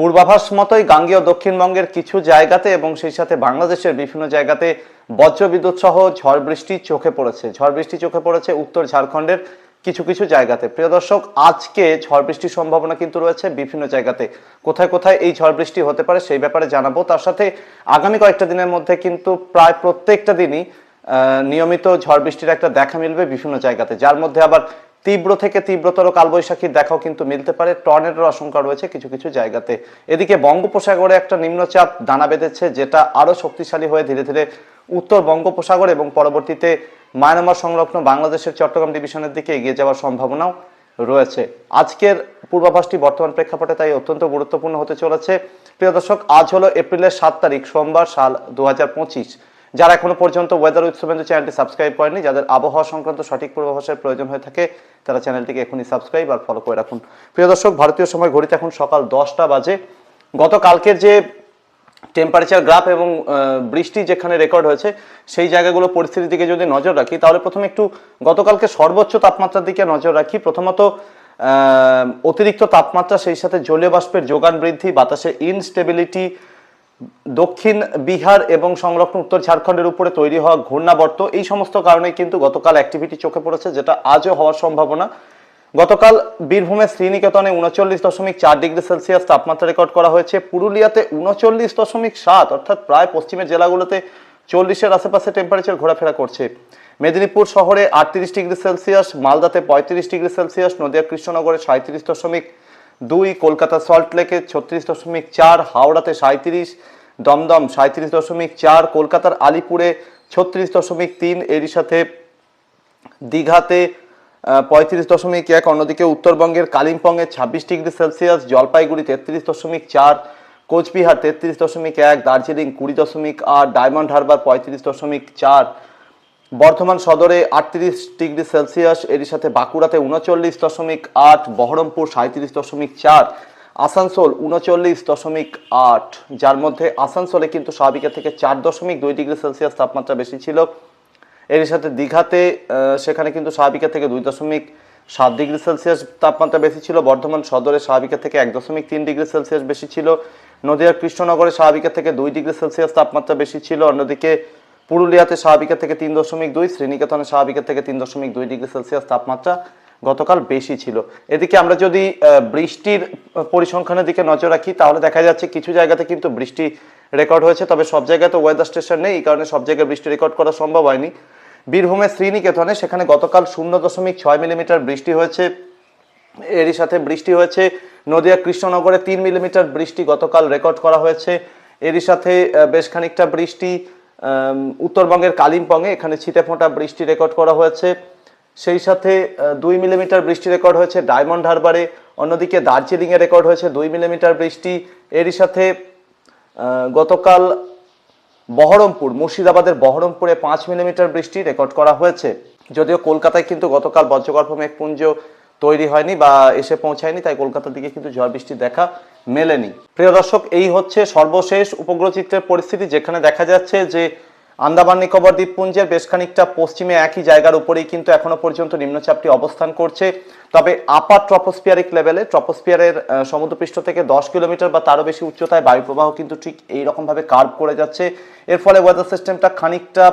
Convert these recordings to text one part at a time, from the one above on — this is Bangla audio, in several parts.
পূর্বাভাস মতোই গাঙ্গেয় দক্ষিণবঙ্গের কিছু জায়গাতে এবং সেই সাথে বাংলাদেশের বিভিন্ন জায়গাতে বজ্রবিদ্যুৎ সহ ঝড় বৃষ্টি চোখে পড়েছে। ঝড় বৃষ্টি চোখে পড়েছে উত্তর ঝাড়খণ্ডের কিছু কিছু জায়গাতে। প্রিয় দর্শক, আজকে ঝড় বৃষ্টির সম্ভাবনা কিন্তু রয়েছে বিভিন্ন জায়গাতে। কোথায় কোথায় এই ঝড় বৃষ্টি হতে পারে সেই ব্যাপারে জানাব। তার সাথে আগামী কয়েকটা দিনের মধ্যে কিন্তু প্রায় প্রত্যেকটা দিনই নিয়মিত ঝড় বৃষ্টির একটা দেখা মিলবে বিভিন্ন জায়গাতে। যার মধ্যে আবার তীব্র থেকে তীব্রতর কালবৈশাখীর দেখাও কিন্তু মিলতে পারে। টর্নেডোর আশঙ্কা রয়েছে কিছু কিছু জায়গাতে। এদিকে বঙ্গোপসাগরে একটা নিম্নচাপ দানা বেঁধেছে, যেটা আরও শক্তিশালী হয়ে ধীরে ধীরে উত্তর বঙ্গোপসাগর এবং পরবর্তীতে মায়ানমার সংলগ্ন বাংলাদেশের চট্টগ্রাম ডিভিশনের দিকে এগিয়ে যাওয়ার সম্ভাবনাও রয়েছে। আজকের পূর্বাভাসটি বর্তমান প্রেক্ষাপটে তাই অত্যন্ত গুরুত্বপূর্ণ হতে চলেছে। প্রিয় দর্শক, আজ হলো এপ্রিলের সাত তারিখ, সোমবার সাল দু হাজার পঁচিশ। যারা এখনও পর্যন্ত ওয়েদার শুভেন্দু চ্যানেলটি সাবস্ক্রাইব করেনি যাদের আবহাওয়া সংক্রান্ত সঠিক পূর্বাভাসের প্রয়োজন হয়ে থাকে, তারা চ্যানেলটিকে এখনই সাবস্ক্রাইব আর ফলো করে রাখুন। প্রিয় দর্শক, ভারতীয় সময় ঘড়িতে এখন সকাল দশটা বাজে। গতকালকের যে টেম্পারেচার গ্রাফ এবং বৃষ্টি যেখানে রেকর্ড হয়েছে, সেই জায়গাগুলো পরিস্থিতির দিকে যদি নজর রাখি, তাহলে প্রথমে একটু গতকালকে সর্বোচ্চ তাপমাত্রার দিকে নজর রাখি। প্রথমত অতিরিক্ত তাপমাত্রা, সেই সাথে জলীয় বাষ্পের যোগান বৃদ্ধি বাতাসে ইনস্টেবিলিটি দক্ষিণ বিহার এবং সংলগ্ন উত্তর ঝাড়খণ্ডের উপরে তৈরি হওয়া ঘূর্ণাবর্ত, এই সমস্ত কারণে কিন্তু গতকাল অ্যাক্টিভিটি চোখে পড়েছে, যেটা আজও হওয়ার সম্ভাবনা। গতকাল বীরভূমের শ্রীনিকেতনে উনচল্লিশ দশমিক চার ডিগ্রি সেলসিয়াস তাপমাত্রা রেকর্ড করা হয়েছে। পুরুলিয়াতে উনচল্লিশ দশমিক সাত, অর্থাৎ প্রায় পশ্চিমের জেলাগুলোতে চল্লিশের আশেপাশে টেম্পারেচার ঘোরাফেরা করছে। মেদিনীপুর শহরে আটত্রিশ ডিগ্রি সেলসিয়াস, মালদাতে পঁয়ত্রিশ ডিগ্রি সেলসিয়াস নদিয়া কৃষ্ণনগরে সাঁত্রিশ দশমিক দুই, কলকাতা সল্ট লেকে ছত্রিশ দশমিক চার, হাওড়াতে সাঁত্রিশ দমদম সাঁত্রিশ দশমিক চার, কলকাতার আলিপুরে ছত্রিশ দশমিক তিন এরই সাথে দীঘাতে পঁয়ত্রিশ দশমিক এক, অন্যদিকে উত্তরবঙ্গের কালিম্পংয়ে ছাব্বিশ ডিগ্রি সেলসিয়াস, জলপাইগুড়ি তেত্রিশ দশমিক চার, কোচবিহার তেত্রিশ দশমিক এক, দার্জিলিং কুড়ি দশমিক আট, ডায়মন্ড হারবার পঁয়ত্রিশ দশমিক চার বর্ধমান সদরে আটত্রিশ ডিগ্রি সেলসিয়াস, এরই সাথে বাঁকুড়াতে উনচল্লিশ দশমিক আট, বহরমপুর সাঁত্রিশ দশমিক চার, আসানসোল উনচল্লিশ দশমিক আট। যার মধ্যে আসানসোলে কিন্তু স্বাভাবিকের থেকে চার দশমিক দুই ডিগ্রি সেলসিয়াস তাপমাত্রা বেশি ছিল। এর সাথে দীঘাতে সেখানে কিন্তু স্বাভাবিকের থেকে দুই দশমিক সাত ডিগ্রি সেলসিয়াস তাপমাত্রা বেশি ছিল। বর্ধমান সদরে স্বাভাবিকের থেকে এক দশমিক তিন ডিগ্রি সেলসিয়াস বেশি ছিল। নদিয়ার কৃষ্ণনগরে স্বাভাবিকের থেকে দুই ডিগ্রি সেলসিয়াস তাপমাত্রা বেশি ছিল। অন্যদিকে পুরুলিয়াতে স্বাভাবিকের থেকে তিন দশমিক দুই, শ্রীনিকেতনে স্বাভাবিকের থেকে তিন দশমিক দুই ডিগ্রি সেলসিয়াস তাপমাত্রা গতকাল বেশি ছিল। এদিকে আমরা যদি বৃষ্টির পরিসংখ্যানের দিকে নজর রাখি, তাহলে দেখা যাচ্ছে কিছু জায়গাতে কিন্তু বৃষ্টি রেকর্ড হয়েছে, তবে সব জায়গায় তো ওয়েদার স্টেশন নেই, এই কারণে সব জায়গায় বৃষ্টি রেকর্ড করা সম্ভব হয়নি। বীরভূমের শ্রীনিকেতনে, সেখানে গতকাল শূন্য দশমিক ছয় মিলিমিটার বৃষ্টি হয়েছে। এরই সাথে বৃষ্টি হয়েছে নদিয়া কৃষ্ণনগরে তিন মিলিমিটার বৃষ্টি গতকাল রেকর্ড করা হয়েছে। এরই সাথে বেশ খানিকটা বৃষ্টি উত্তরবঙ্গের কালিম্পংয়ে এখানে ছিটে ফোঁটা বৃষ্টি রেকর্ড করা হয়েছে। সেই সাথে দুই মিলিমিটার বৃষ্টি রেকর্ড হয়েছে ডায়মন্ড হারবারে। অন্যদিকে দার্জিলিংয়ে রেকর্ড হয়েছে দুই মিলিমিটার বৃষ্টি। এরই সাথে গতকাল বহরমপুর, মুর্শিদাবাদের বহরমপুরে পাঁচ মিলিমিটার বৃষ্টি রেকর্ড করা হয়েছে। যদিও কলকাতায় কিন্তু গতকাল বজ্রগর্ভ মেঘপুঞ্জ তৈরি হয়নি বা এসে পৌঁছায়নি, তাই কলকাতার দিকে কিন্তু ঝড় বৃষ্টি দেখা মেলেনি। প্রিয় দর্শক, এই হচ্ছে সর্বশেষ উপগ্রহ চিত্রের পরিস্থিতি, যেখানে দেখা যাচ্ছে যে আন্দামান নিকোবর দ্বীপপুঞ্জের বেশ খানিকটা পশ্চিমে একই জায়গার উপরেই কিন্তু এখনও পর্যন্ত নিম্নচাপটি অবস্থান করছে। তবে আপার ট্রপোস্পিয়ারিক লেভেলে ট্রপোস্পিয়ারের সমুদ্রপৃষ্ঠ থেকে দশ কিলোমিটার বা তারও বেশি উচ্চতায় বায়ুপ্রবাহ কিন্তু ঠিক এই রকমভাবে কার্ভ করে যাচ্ছে। এর ফলে ওয়েদার সিস্টেমটা খানিকটা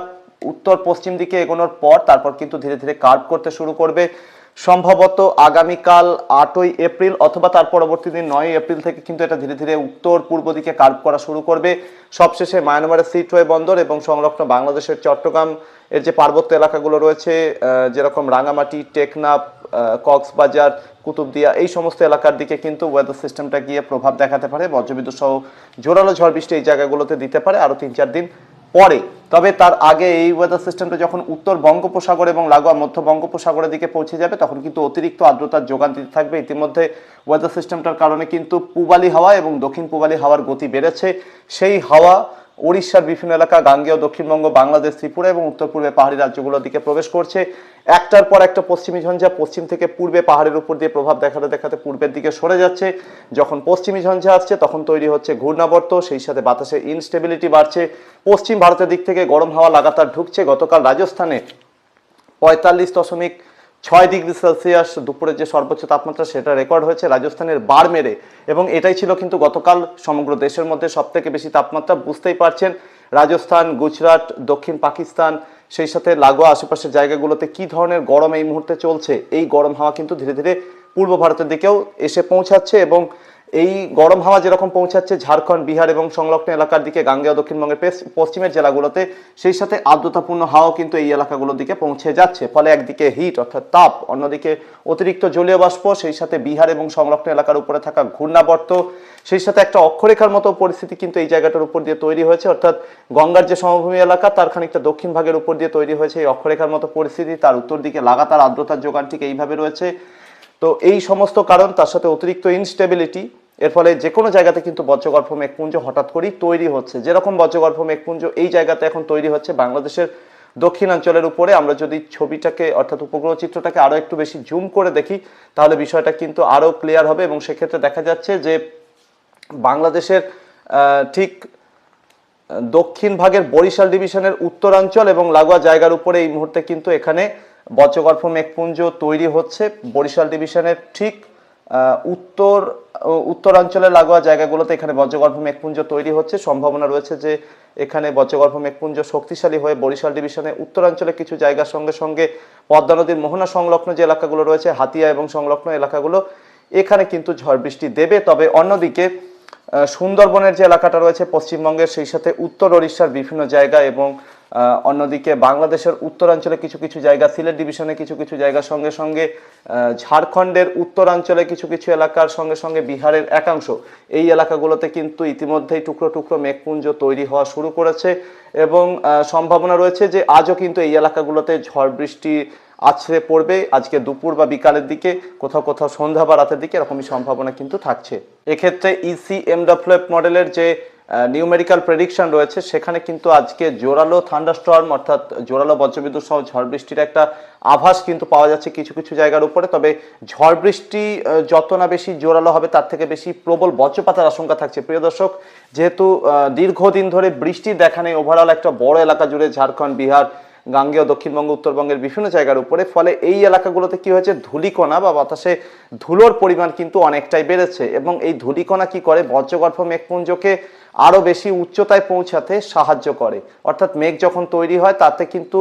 উত্তর পশ্চিম দিকে এগোনোর পর, তারপর কিন্তু ধীরে ধীরে কার্ভ করতে শুরু করবে। সম্ভবত আগামীকাল আটই এপ্রিল অথবা তার পরবর্তী দিন নয় এপ্রিল থেকে কিন্তু এটা ধীরে ধীরে উত্তর পূর্ব দিকে কার্ভ করা শুরু করবে। সবশেষে মায়ানমারের সিটওয়ে বন্দর এবং সংলগ্ন বাংলাদেশের চট্টগ্রাম এর যে পার্বত্য এলাকাগুলো রয়েছে যেরকম রাঙামাটি, টেকনাফ কক্সবাজার, কুতুবদিয়া, এই সমস্ত এলাকার দিকে কিন্তু ওয়েদার সিস্টেমটা গিয়ে প্রভাব দেখাতে পারে। বজ্রবিদ্যুৎ সহ জোরালো ঝড় বৃষ্টি এই জায়গাগুলোতে দিতে পারে। আরও তিন চার দিন পরে। তবে তার আগে এই ওয়েদার সিস্টেমটা যখন উত্তর বঙ্গোপসাগর এবং লাগোয়া মধ্য বঙ্গোপসাগরের দিকে পৌঁছে যাবে, তখন কিন্তু অতিরিক্ত আর্দ্রতার যোগান দিতে থাকবে। ইতিমধ্যে ওয়েদার সিস্টেমটার কারণে কিন্তু পূবালি হাওয়া এবং দক্ষিণ পূবালি হাওয়ার গতি বেড়েছে। সেই হাওয়া উড়িষ্যার বিভিন্ন এলাকা, গাঙ্গেয়, দক্ষিণবঙ্গ, বাংলাদেশ, ত্রিপুরা এবং উত্তর পূর্বে পাহাড়ি রাজ্যগুলোর দিকে প্রবেশ করছে। একটার পর একটা পশ্চিমী ঝঞ্ঝা পশ্চিম থেকে পূর্বে পাহাড়ের উপর দিয়ে প্রভাব দেখাতে দেখাতে পূর্বের দিকে সরে যাচ্ছে। যখন পশ্চিমী ঝঞ্ঝা আসছে, তখন তৈরি হচ্ছে ঘূর্ণাবর্ত, সেই সাথে বাতাসে ইনস্টেবিলিটি বাড়ছে। পশ্চিম ভারতের দিক থেকে গরম হাওয়া লাগাতার ঢুকছে। গতকাল রাজস্থানে পঁয়তাল্লিশ দশমিক ছয় ডিগ্রি সেলসিয়াস দুপুরে যে সর্বোচ্চ তাপমাত্রা সেটা রেকর্ড হয়েছে রাজস্থানের বারমেরে এবং এটাই ছিল কিন্তু গতকাল সমগ্র দেশের মধ্যে সব থেকে বেশি তাপমাত্রা, বুঝতেই পারছেন রাজস্থান, গুজরাট, দক্ষিণ পাকিস্তান, সেই সাথে লাগোয়া আশেপাশের জায়গাগুলোতে কি ধরনের গরম এই মুহূর্তে চলছে? এই গরম হাওয়া কিন্তু ধীরে ধীরে পূর্ব ভারতের দিকেও এসে পৌঁছাচ্ছে এবং এই গরম হাওয়া যেরকম পৌঁছাচ্ছে ঝাড়খণ্ড, বিহার এবং সংলগ্ন এলাকার দিকে, গাঙ্গেয় দক্ষিণবঙ্গের পশ্চিমের জেলাগুলোতে, সেই সাথে আর্দ্রতাপূর্ণ হাওয়া কিন্তু এই এলাকাগুলোর দিকে পৌঁছে যাচ্ছে। ফলে একদিকে হিট অর্থাৎ তাপ, অন্যদিকে অতিরিক্ত জলীয় বাষ্প, সেই সাথে বিহার এবং সংলগ্ন এলাকার উপরে থাকা ঘূর্ণাবর্ত, সেই সাথে একটা অক্ষরেখার মতো পরিস্থিতি কিন্তু এই জায়গাটার উপর দিয়ে তৈরি হয়েছে। অর্থাৎ গঙ্গার যে সমভূমি এলাকা, তার খানিকটা দক্ষিণ ভাগের উপর দিয়ে তৈরি হয়েছে এই অক্ষরেখার মতো পরিস্থিতি। তার উত্তর দিকে লাগাতার আর্দ্রতার যোগান ঠিক এইভাবে রয়েছে। তো এই সমস্ত কারণ, তার সাথে অতিরিক্ত ইনস্টেবিলিটি এর ফলে যে কোনো জায়গাতে কিন্তু বজ্রগর্ভ মেঘপুঞ্জ হঠাৎ করেই তৈরি হচ্ছে। যেরকম বজ্রগর্ভ মেঘপুঞ্জ এই জায়গাতে এখন তৈরি হচ্ছে বাংলাদেশের দক্ষিণাঞ্চলের উপরে। আমরা যদি ছবিটাকে, অর্থাৎ উপগ্রহ চিত্রটাকে আরও একটু বেশি জুম করে দেখি, তাহলে বিষয়টা কিন্তু আরও ক্লিয়ার হবে এবং সেক্ষেত্রে দেখা যাচ্ছে যে বাংলাদেশের ঠিক দক্ষিণ ভাগের বরিশাল ডিভিশনের উত্তরাঞ্চল এবং লাগোয়া জায়গার উপরে এই মুহূর্তে কিন্তু এখানে বজ্রগর্ভ মেঘপুঞ্জ তৈরি হচ্ছে। বরিশাল ডিভিশনের ঠিক উত্তর উত্তরাঞ্চলে লাগোয়া জায়গাগুলোতে এখানে বজ্রগর্ভ মেঘপুঞ্জ তৈরি হচ্ছে। সম্ভাবনা রয়েছে যে এখানে বজ্রগর্ভ মেঘপুঞ্জ শক্তিশালী হয়ে বরিশাল ডিভিশনে উত্তরাঞ্চলে কিছু জায়গার সঙ্গে সঙ্গে পদ্মা নদীর মোহনা সংলগ্ন যে এলাকাগুলো রয়েছে, হাতিয়া এবং সংলগ্ন এলাকাগুলো, এখানে কিন্তু ঝড় বৃষ্টি দেবে। তবে অন্যদিকে সুন্দরবনের যে এলাকাটা রয়েছে পশ্চিমবঙ্গের, সেই সাথে উত্তর ওড়িশার বিভিন্ন জায়গা এবং অন্যদিকে বাংলাদেশের উত্তরাঞ্চলে কিছু কিছু জায়গা, সিলেট ডিভিশনে কিছু কিছু জায়গার সঙ্গে সঙ্গে ঝাড়খণ্ডের উত্তরাঞ্চলে কিছু কিছু এলাকার সঙ্গে সঙ্গে বিহারের একাংশ। এই এলাকাগুলোতে কিন্তু ইতিমধ্যেই টুকরো টুকরো মেঘপুঞ্জ তৈরি হওয়া শুরু করেছে এবং সম্ভাবনা রয়েছে যে আজও কিন্তু এই এলাকাগুলোতে ঝড় বৃষ্টি আছড়ে পড়বে। আজকে দুপুর বা বিকালের দিকে, কোথাও কোথাও সন্ধ্যা বা রাতের দিকে এরকমই সম্ভাবনা কিন্তু থাকছে। এক্ষেত্রে ইসি এমডাফ্লেপ মডেলের যে নিউমেরিক্যাল প্রেডিকশন রয়েছে। সেখানে কিন্তু আজকে জোরালো থান্ডারস্টর্ম অর্থাৎ জোরালো বজ্রবিদ্যুৎ সহ ঝড় বৃষ্টির একটা আভাস কিন্তু পাওয়া যাচ্ছে কিছু কিছু জায়গার উপরে। তবে ঝড় বৃষ্টি যত না বেশি জোরালো হবে, তার থেকে বেশি প্রবল বজ্রপাতের আশঙ্কা থাকছে। প্রিয় দর্শক, যেহেতু দীর্ঘদিন ধরে বৃষ্টির দেখা নেই ওভারঅল একটা বড় এলাকা জুড়ে ঝাড়খণ্ড, বিহার, গাঙ্গেয়, দক্ষিণবঙ্গ, উত্তরবঙ্গের বিভিন্ন জায়গার উপরে। ফলে এই এলাকাগুলোতে কি হয়েছে? ধূলিকণা বা বাতাসে ধুলোর পরিমাণ কিন্তু অনেকটাই বেড়েছে। এবং এই ধূলিকণা কি করে? বজ্রগর্ভ মেঘপুঞ্জকে আরও বেশি উচ্চতায় পৌঁছাতে সাহায্য করে। অর্থাৎ মেঘ যখন তৈরি হয়, তাতে কিন্তু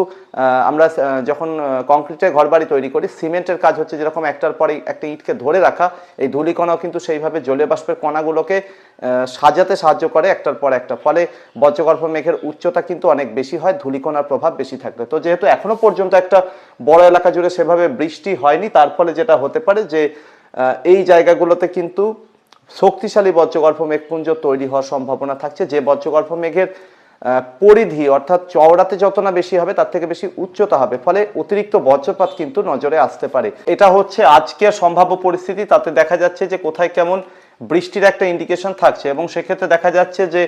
আমরা যখন কংক্রিটের ঘরবাড়ি তৈরি করি, সিমেন্টের কাজ হচ্ছে যেরকম একটার পরে একটা ইটকে ধরে রাখা, এই ধূলিকণাও কিন্তু সেইভাবে জলীয় বাষ্পের কণাগুলোকে সাজাতে সাহায্য করে একটার পর একটা। ফলে বজ্রগর্ভ মেঘের উচ্চতা কিন্তু অনেক বেশি হয়, ধূলিকণার প্রভাব বেশি থাকবে তো যেহেতু এখনও পর্যন্ত একটা বড় এলাকা জুড়ে সেভাবে বৃষ্টি হয়নি, তার ফলে যেটা হতে পারে যে এই জায়গাগুলোতে কিন্তু শক্তিশালী বজ্রগর্ভ মেঘপুঞ্জ তৈরি হওয়ার সম্ভাবনা থাকছে। যে বজ্রগর্ভ মেঘের পরিধি অর্থাৎ চওড়াতে যত না বেশি হবে, তার থেকে বেশি উচ্চতা হবে। ফলে অতিরিক্ত বজ্রপাত কিন্তু নজরে আসতে পারে। এটা হচ্ছে আজকের সম্ভাব্য পরিস্থিতি। তাতে দেখা যাচ্ছে যে কোথায় কেমন বৃষ্টির একটা ইন্ডিকেশন থাকছে এবং সেক্ষেত্রে দেখা যাচ্ছে যে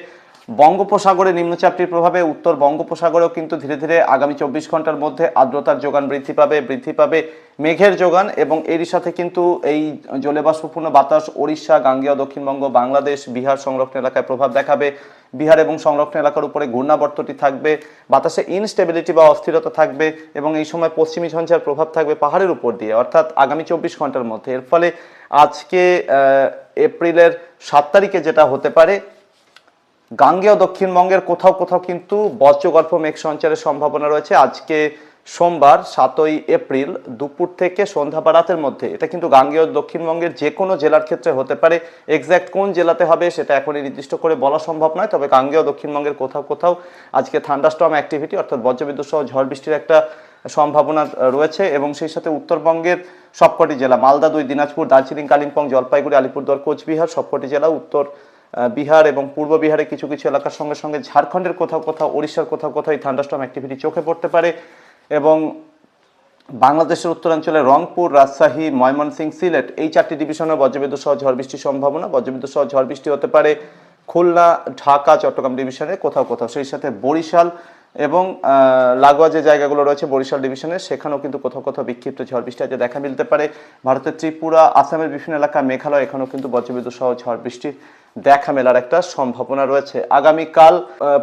বঙ্গোপসাগরে নিম্নচাপটির প্রভাবে উত্তর বঙ্গোপসাগরেও কিন্তু ধীরে ধীরে আগামী চব্বিশ ঘণ্টার মধ্যে আর্দ্রতার যোগান বৃদ্ধি পাবে বৃদ্ধি পাবে মেঘের যোগান এবং এরই সাথে কিন্তু এই জলবাষ্পপূর্ণ বাতাস ওড়িশা, গাঙ্গেয়, দক্ষিণবঙ্গ, বাংলাদেশ, বিহার সংরক্ষণ এলাকায় প্রভাব দেখাবে। বিহার এবং সংরক্ষণ এলাকার উপরে ঘূর্ণাবর্তটি থাকবে, বাতাসে ইনস্টেবিলিটি বা অস্থিরতা থাকবে এবং এই সময় পশ্চিমী ঝঞ্ঝার প্রভাব থাকবে পাহাড়ের উপর দিয়ে। অর্থাৎ আগামী চব্বিশ ঘণ্টার মধ্যে। এর ফলে আজকে এপ্রিলের সাত তারিখে যেটা হতে পারে গাঙ্গেয় দক্ষিণবঙ্গের কোথাও কোথাও কিন্তু বজ্রগল্প মেঘ সঞ্চারের সম্ভাবনা রয়েছে। আজকে সোমবার সাতই এপ্রিল দুপুর থেকে সন্ধ্যা বা রাতের মধ্যে। এটা কিন্তু গাঙ্গেয় দক্ষিণবঙ্গের যে কোনো জেলার ক্ষেত্রে হতে পারে। এক্স্যাক্ট কোন জেলাতে হবে সেটা এখনই নির্দিষ্ট করে বলা সম্ভব নয়। তবে গাঙ্গেয় দক্ষিণবঙ্গের কোথাও কোথাও আজকে থান্ডাস্টর্ম অ্যাক্টিভিটি অর্থাৎ বজ্রবিদ্যুৎ সহ ঝড় বৃষ্টির একটা সম্ভাবনা রয়েছে এবং সেই সাথে উত্তরবঙ্গের সবকটি জেলা, মালদা দুই, দিনাজপুর, দার্জিলিং, কালিম্পং, জলপাইগুড়ি, আলিপুরদুয়ার, কোচবিহার সবকটি জেলা, উত্তর বিহার এবং পূর্ব বিহারে কিছু কিছু এলাকার সঙ্গে সঙ্গে ঝাড়খণ্ডের কোথাও কোথাও, ওড়িশার কোথাও কোথাও এই থান্ডাস্টম অ্যাক্টিভিটি চোখে পড়তে পারে এবং বাংলাদেশের উত্তরাঞ্চলে রংপুর, রাজশাহী ময়মনসিং সিলেট এই চারটি ডিভিশনে বজ্রবিদ্যুৎ সহ ঝড় বৃষ্টির সম্ভাবনা। বজ্রবিদ্যুৎ সহ ঝড় বৃষ্টি হতে পারে খুলনা, ঢাকা, চট্টগ্রাম ডিভিশনে কোথাও কোথাও। সেই সাথে বরিশাল এবং লাগোয়া যে জায়গাগুলো রয়েছে বরিশাল ডিভিশনে, সেখানেও কিন্তু কোথাও কোথাও বিক্ষিপ্ত ঝড় বৃষ্টি আজ দেখা মিলতে পারে। ভারতের ত্রিপুরা, আসামের বিভিন্ন এলাকা মেঘালয়, এখানেও কিন্তু বজ্রবিদ্যুৎ সহ ঝড় বৃষ্টির দেখা মেলার একটা সম্ভাবনা রয়েছে। আগামীকাল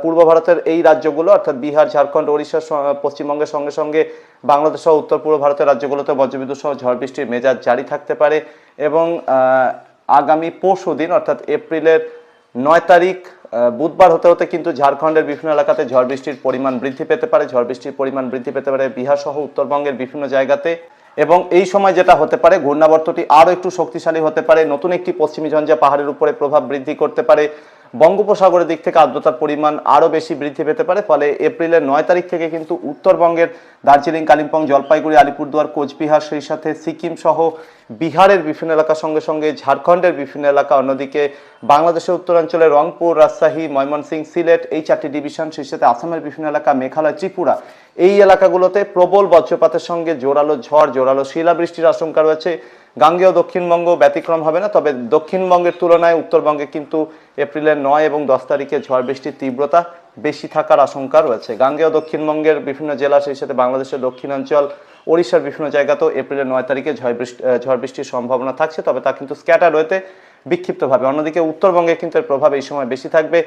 পূর্ব ভারতের এই রাজ্যগুলো, অর্থাৎ বিহার, ঝাড়খণ্ড, ওড়িশা পশ্চিমবঙ্গের সঙ্গে সঙ্গে বাংলাদেশ সহ উত্তর পূর্ব ভারতের রাজ্যগুলোতে বজ্রবিদ্যুৎ সহ ঝড় বৃষ্টির মেজাজ জারি থাকতে পারে এবং আগামী পরশু দিন, অর্থাৎ এপ্রিলের নয় তারিখ বুধবার হতে হতে কিন্তু ঝাড়খণ্ডের বিভিন্ন এলাকাতে ঝড় বৃষ্টির পরিমাণ বৃদ্ধি পেতে পারে। ঝড় বৃষ্টির পরিমাণ বৃদ্ধি পেতে পারে বিহার সহ উত্তরবঙ্গের বিভিন্ন জায়গাতে। এবং এই সময় যেটা হতে পারে, ঘূর্ণাবর্তটি আরও একটু শক্তিশালী হতে পারে। নতুন একটি পশ্চিমী ঝঞ্ঝা পাহাড়ের উপরে প্রভাব বৃদ্ধি করতে পারে। বঙ্গোপসাগরের দিক থেকে আর্দ্রতার পরিমাণ আরও বেশি বৃদ্ধি পেতে পারে, ফলে এপ্রিলের নয় তারিখ থেকে কিন্তু উত্তরবঙ্গের দার্জিলিং, কালিম্পং, জলপাইগুড়ি, আলিপুরদুয়ার, কোচবিহার সেই সাথে সিকিম সহ বিহারের বিভিন্ন এলাকার সঙ্গে সঙ্গে ঝাড়খণ্ডের বিভিন্ন এলাকা। অন্যদিকে বাংলাদেশের উত্তরাঞ্চলে রংপুর, রাজশাহী, ময়মনসিংহ, সিলেট এই চারটি ডিভিশন সেই সাথে আসামের বিভিন্ন এলাকা, মেঘালয়, ত্রিপুরা এই এলাকাগুলোতে প্রবল বজ্রপাতের সঙ্গে জোরালো ঝড়, জোরালো শিলাবৃষ্টির আশঙ্কা রয়েছে। গাঙ্গেয় দক্ষিণবঙ্গ ব্যতিক্রম হবে না, তবে দক্ষিণবঙ্গের তুলনায় উত্তরবঙ্গে কিন্তু এপ্রিলের নয় এবং দশ তারিখে ঝড় বৃষ্টির তীব্রতা বেশি থাকার আশঙ্কা রয়েছে। গাঙ্গেয় দক্ষিণবঙ্গের বিভিন্ন জেলা, সেই সাথে বাংলাদেশের দক্ষিণাঞ্চল, ওড়িশার বিভিন্ন জায়গাতেও এপ্রিলের নয় তারিখে ঝড় বৃষ্টি, ঝড় বৃষ্টির সম্ভাবনা থাকছে, তবে তা কিন্তু স্ক্যাটার রয়েছে বিক্ষিপ্তভাবে। অন্যদিকে উত্তরবঙ্গে কিন্তু এর প্রভাব এই সময় বেশি থাকবে।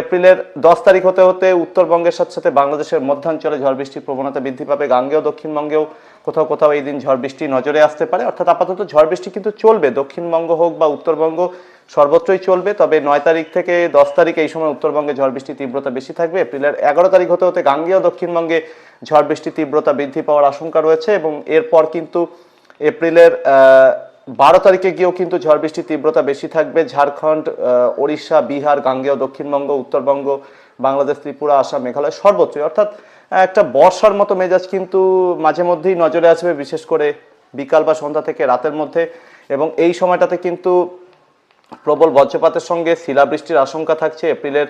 এপ্রিলের দশ তারিখ হতে হতে উত্তরবঙ্গের সাথে সাথে বাংলাদেশের মধ্যাঞ্চলে ঝড় বৃষ্টির প্রবণতা বৃদ্ধি পাবে। গাঙ্গেয়, দক্ষিণবঙ্গেও কোথাও কোথাও এই দিন ঝড় বৃষ্টি নজরে আসতে পারে। অর্থাৎ আপাতত ঝড় বৃষ্টি কিন্তু চলবে। দক্ষিণবঙ্গ হোক বা উত্তরবঙ্গ সর্বত্রই চলবে। তবে নয় তারিখ থেকে দশ তারিখ এই সময় উত্তরবঙ্গে ঝড় বৃষ্টির তীব্রতা বেশি থাকবে। এপ্রিলের এগারো তারিখ হতে হতে গাঙ্গেয়, দক্ষিণবঙ্গে ঝড় বৃষ্টির তীব্রতা বৃদ্ধি পাওয়ার আশঙ্কা রয়েছে এবং এরপর কিন্তু এপ্রিলের বারো তারিখে গিয়েও কিন্তু ঝড় বৃষ্টির তীব্রতা বেশি থাকবে। ঝাড়খণ্ড ওড়িশা, বিহার, গাঙ্গেয়, দক্ষিণবঙ্গ, উত্তরবঙ্গ, বাংলাদেশ, ত্রিপুরা, আসাম, মেঘালয় সর্বত্রই। অর্থাৎ একটা বর্ষার মতো মেজাজ কিন্তু মাঝে মধ্যেই নজরে আসবে, বিশেষ করে বিকাল বা সন্ধ্যা থেকে রাতের মধ্যে। এবং এই সময়টাতে কিন্তু প্রবল বজ্রপাতের সঙ্গে শিলাবৃষ্টির আশঙ্কা থাকছে। এপ্রিলের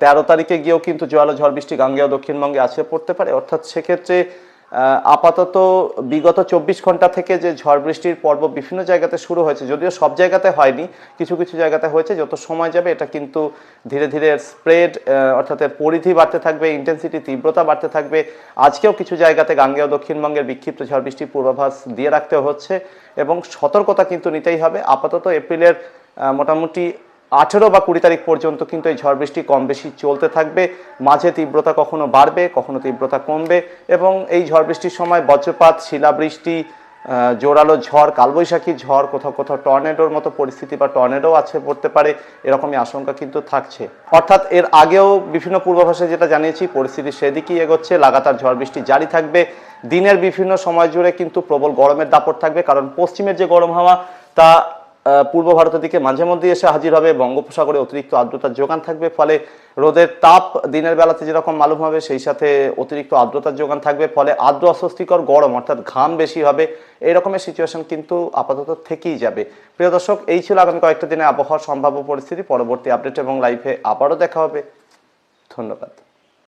তেরো তারিখে গিয়েও কিন্তু জোয়ালো ঝড় বৃষ্টি গাঙ্গেয়, দক্ষিণবঙ্গে আসে, পড়তে পারে। অর্থাৎ সেক্ষেত্রে আপাতত বিগত চব্বিশ ঘণ্টা থেকে যে ঝড় বৃষ্টির পর্ব বিভিন্ন জায়গাতে শুরু হয়েছে, যদিও সব জায়গাতে হয়নি, কিছু কিছু জায়গাতে হয়েছে, যত সময় যাবে এটা কিন্তু ধীরে ধীরে স্প্রেড অর্থাৎ পরিধি বাড়তে থাকবে ইন্টেন্সিটি তীব্রতা বাড়তে থাকবে। আজকেও কিছু জায়গাতে গাঙ্গেয় দক্ষিণবঙ্গের বিক্ষিপ্ত ঝড় বৃষ্টির পূর্বাভাস দিয়ে রাখতে হচ্ছে এবং সতর্কতা কিন্তু নিতেই হবে। আপাতত এপ্রিলের মোটামুটি আঠেরো বা কুড়ি তারিখ পর্যন্ত কিন্তু এই ঝড় বৃষ্টি কম বেশি চলতে থাকবে। মাঝে তীব্রতা কখনো বাড়বে, কখনো তীব্রতা কমবে এবং এই ঝড় বৃষ্টির সময় বজ্রপাত, শিলাবৃষ্টি জোরালো ঝড়, কালবৈশাখী ঝড়, কোথাও কোথাও টর্নেডোর মতো পরিস্থিতি বা টর্নেডো আছে, পড়তে পারে, এরকমই আশঙ্কা কিন্তু থাকছে। অর্থাৎ এর আগেও বিভিন্ন পূর্বাভাসে যেটা জানিয়েছি, পরিস্থিতি সেদিকেই এগোচ্ছে, লাগাতার ঝড় বৃষ্টি জারি থাকবে। দিনের বিভিন্ন সময় জুড়ে কিন্তু প্রবল গরমের দাপট থাকবে, কারণ পশ্চিমের যে গরম হাওয়া, তা পূর্ব ভারতের দিকে মাঝে মধ্যে এসে হাজির হবে। বঙ্গোপসাগরে অতিরিক্ত আর্দ্রতার যোগান থাকবে, ফলে রোদের তাপ দিনের বেলাতে যেরকম মালুম হবে, সেই সাথে অতিরিক্ত আর্দ্রতার যোগান থাকবে, ফলে আর্দ্র অস্বস্তিকর গরম, অর্থাৎ ঘাম বেশি হবে এই রকমের সিচুয়েশন কিন্তু আপাতত থেকেই যাবে। প্রিয় দর্শক, এই ছিল আগামী কয়েকটা দিনে আবহাওয়ার সম্ভাব্য পরিস্থিতি। পরবর্তী আপডেট এবং লাইভে আবারও দেখা হবে। ধন্যবাদ।